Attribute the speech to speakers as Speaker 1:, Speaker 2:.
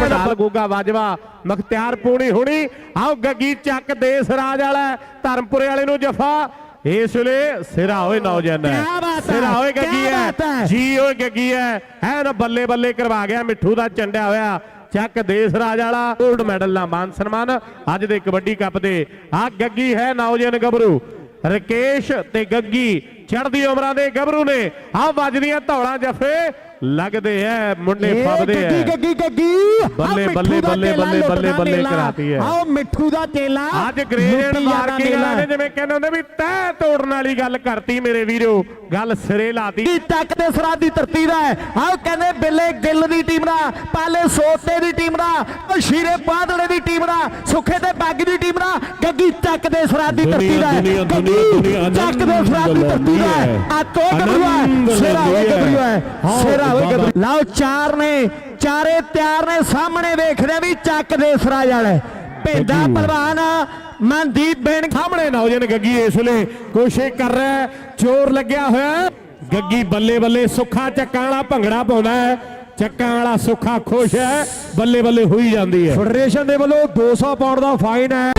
Speaker 1: ਪਟਾਲ ਗੋਗਾ ਵਾਜਵਾ। ਮਖਤਿਆਰ ਪੂਣੀ ਹੁਣੀ। ਆਓ ਗੱਗੀ ਚੱਕ ਦੇਸ ਰਾਜ ਵਾਲਾ ਧਰਮਪੁਰੇ ਵਾਲੇ ਨੂੰ ਜਫਾ। ਇਸ ਵੇਲੇ ਸਿਰਾ ਹੋਏ ਨੌਜਵਾਨ
Speaker 2: ਹੈ,
Speaker 1: ਸਿਰਾ ਹੋਏ ਗੱਗੀ ਹੈ।
Speaker 2: ਹੈ।
Speaker 1: ਜੀ ਓਏ ਗੱਗੀ ਹੈ। ਐ ਨਾ ਬੱਲੇ ਬੱਲੇ ਕਰਵਾ ਗਿਆ। ਮਿੱਠੂ ਦਾ ਚੰਡਿਆ ਹੋਇਆ। ਚੱਕ ਦੇਸ ਰਾਜ ਵਾਲਾ। 골ਡ ਮੈਡਲ ਦਾ ਮਾਨ ਸਨਮਾਨ। ਅੱਜ ਦੇ ਕਬੱਡੀ ਕੱਪ ਦੇ ਆ ਗੱਗੀ ਹੈ ਨੌਜਵਾਨ ਗੱਭਰੂ। ਰਕੇਸ਼ ਤੇ ਗੱਗੀ। ਚੜ੍ਹਦੀ ਉਮਰਾਂ ਦੇ ਗੱਭਰੂ ਨੇ। ਆ ਵੱਜਦੀਆਂ ਧੌਲਾਂ ਜਫੇ ਲੱਗਦੇ ਐ ਮੁੰਡੇ ਫੱਬਦੇ
Speaker 2: ਗੱਗੀ
Speaker 1: ਐ।
Speaker 2: ਗੱਗੀ ਗੱਗੀ ਆਹ
Speaker 1: ਬੱਲੇ, ਬੱਲੇ, ਬੱਲੇ, ਬੱਲੇ, ਬੱਲੇ, ਬੱਲੇ। ਕਰਾਤੀ ਹੈ।
Speaker 2: ਆਓ ਮਿੱਠੂ ਦਾ ਚੇਲਾ
Speaker 1: ਅੱਜ
Speaker 2: ਲੁੱਟੀ
Speaker 1: ਮਾਰ ਕੇ। ਗਾਣੇ ਜਿਵੇਂ ਕਹਿੰਦੇ ਹੁੰਦੇ ਵੀ ਤੈਅ ਤੋੜਨ ਵਾਲੀ ਗੱਲ ਕਰਤੀ ਮੇਰੇ ਵੀਰੋ ਗੱਲ ਸਿਰੇ ਲਾਤੀ।
Speaker 2: ਕੀ ਤੱਕ ਦੇ ਸਰਾਧ ਦੀ ਧਰਤੀ ਦਾ ਆਓ ਕਹਿੰਦੇ ਬਿੱਲੇ ਗਿੱਲ ਦੀ ਟੀਮ ਦਾ ਪਾਲੇ ਸੋਤੇ ਦੀ ਟੀਮ ਦਾ ਸ਼ੀਰੇ ਪਾਦੜੇ ਦੀ ਟੀਮ ਦਾ ਸੁੱਖੇ ਤੇ ਬੱਗ ਦੀ ਟੀਮ ਦਾ ਗੱਗੀ ਚੱਕ ਦੇ ਸਰਾਧ ਦੀ ਧਰਤੀ ਦਾ
Speaker 3: ਦੁਨੀਆ,
Speaker 2: ਗੱਗੀ
Speaker 3: ਦੁਨੀਆ, ਦੁਨੀਆ,
Speaker 2: ਚੱਕ ਦੇ ਸਰਾਧ ਦੀ ਧਰਤੀ ਗੱਭਰੂ
Speaker 3: ਆਨੰਦ
Speaker 2: ਹੈ ਸੇਰਾ ਹੋਏ
Speaker 3: ਲੈਂਦੀ ਹੈ।
Speaker 2: ਗੱਭਰੂ ਹੈ
Speaker 3: ਹਾਂ,
Speaker 2: ਸੇਰਾ ਹੋਏ
Speaker 3: ਬਾਬਾ।
Speaker 2: ਗੱਭਰੂ ਲਓ ਚਾਰ ਨੇ ਚਾਰੇ ਤਿਆਰ ਨੇ ਸਾਹਮਣੇ ਵੇਖ ਰਹੇ ਵੀ ਚੱਕ ਦੇ ਸਰਾਜ ਵਾਲੇ ਭੇਦਾ ਪਹਿਲਵਾਨ ਮਨਦੀਪ ਬੇਨ
Speaker 1: ਸਾਹਮਣੇ ਨੌਜਵਾਨ ਗੱਗੀ ਇਸ ਵੇਲੇ ਕੋਸ਼ਿਸ਼ ਕਰ ਰਿਹਾ ਜ਼ੋਰ ਲੱਗਿਆ ਹੋਇਆ। ਗੱਗੀ ਬੱਲੇ ਬੱਲੇ ਸੁੱਖਾ ਚੱਕਾਂ ਵਾਲਾ ਭੰਗੜਾ ਪਾਉਂਦਾ ਹੈ ਚੱਕਾਂ ਵਾਲਾ ਸੁੱਖਾ ਖੁਸ਼ ਹੈ ਬੱਲੇ ਬੱਲੇ ਹੋਈ ਜਾਂਦੀ ਹੈ
Speaker 2: ਫੈਡਰੇਸ਼ਨ ਦੇ ਵੱਲੋਂ 200 ਪਾਉਂਡ ਦਾ ਫਾਈਨ ਹੈ